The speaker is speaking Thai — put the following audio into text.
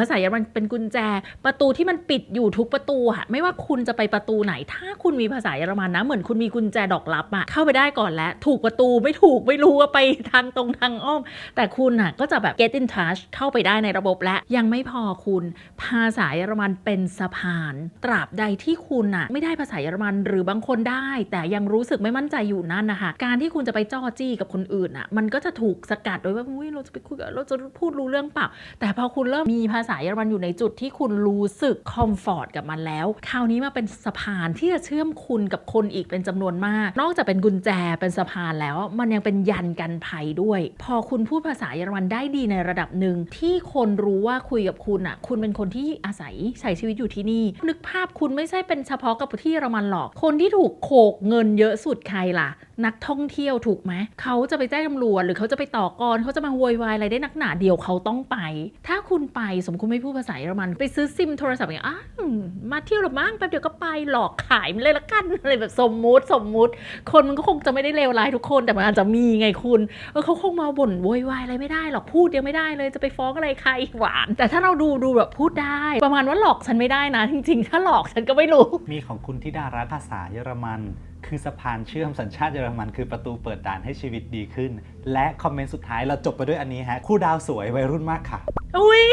ภาษาเยอรมันเป็นกุญแจ ประตูที่มันปิดอยู่ทุกประตูอะไม่ว่าคุณจะไปประตูไหน ถ้าคุณมีภาษาเยอรมันนะ เหมือนคุณมีกุญแจดอกลับอะเข้าไปได้ก่อนแล้ว ถูกประตูไม่ถูกไม่รู้ว่าไปทางตรงทางอ้อม แต่คุณอะก็จะแบบ get in touch เข้าไปได้ในระบบและยังไม่พอคุณ ภาษาเยอรมันเป็นสะพาน ตราบใดที่คุณอะไม่ได้ภาษาเยอรมันหรือบางคนได้ แต่ยังรู้สึกไม่มั่นใจอยู่นั่นนะคะการที่คุณจะไปจ้อจี้กับคนอื่นอะมันก็จะถูกสกัดโดยว่าอุ้ยเราจะไปคุยกับเราจะพูดรู้เรื่องเปล่าแต่พอคุณเริ่มมีภาษาเยอรมันอยู่ในจุดที่คุณรู้สึกคอมฟอร์ตกับมันแล้ว คราวนี้มาเป็นสะพานที่จะเชื่อมคุณกับคนอีกเป็นจำนวนมาก นอกจากเป็นกุญแจเป็นสะพานแล้ว มันยังเป็นยันกันภัยด้วย พอคุณพูดภาษาเยอรมันได้ดีในระดับหนึ่งที่คนรู้ว่าคุยกับคุณอะ คุณเป็นคนที่อาศัยใช้ชีวิตอยู่ที่นี่ นึกภาพคุณไม่ใช่เป็นเฉพาะกับที่เยอรมันหรอก คนที่ถูกโขกเงินเยอะสุดใครล่ะนักท่องเที่ยวถูกไหมเขาจะไปแจ้งตำรวจหรือเขาจะไปต่อกรเขาจะมาโวยวายอะไรได้นักหนาเดียวเขาต้องไป ถ้าคุณไปสมคุณไม่พูดภาษาเยอรมันไปซื้อซิมโทรศัพท์อย่างอ้ามาเที่ยวหรือมั้งแป๊บเดียวก็ไปหลอกขายมันเลยละกันอะไรแบบสมมุติสมมุติ คนมันก็คงจะไม่ได้เลวร้ายทุกคนแต่มันอาจจะมีไงคุณเออเขาคงมาบ่นโวยวายอะไรไม่ได้หรอกพูดยังไม่ได้เลยจะไปฟ้องอะไรใครหวาน แต่ถ้าเราดูดูแบบพูดได้ ประมาณว่าหลอกฉันไม่ได้นะ จริง ๆ ถ้าหลอกฉันก็ไม่รู้ มีของคุณธิดารัตน์ภาษาเยอรมัน คือสะพานเชื่อมสัญชาติเยอรมันคือประตูเปิดด่านให้ชีวิตดีขึ้น และคอมเมนต์สุดท้ายเราจบไปด้วยอันนี้ฮะคู่ดาวสวยวัยรุ่นมากค่ะ อุ้ย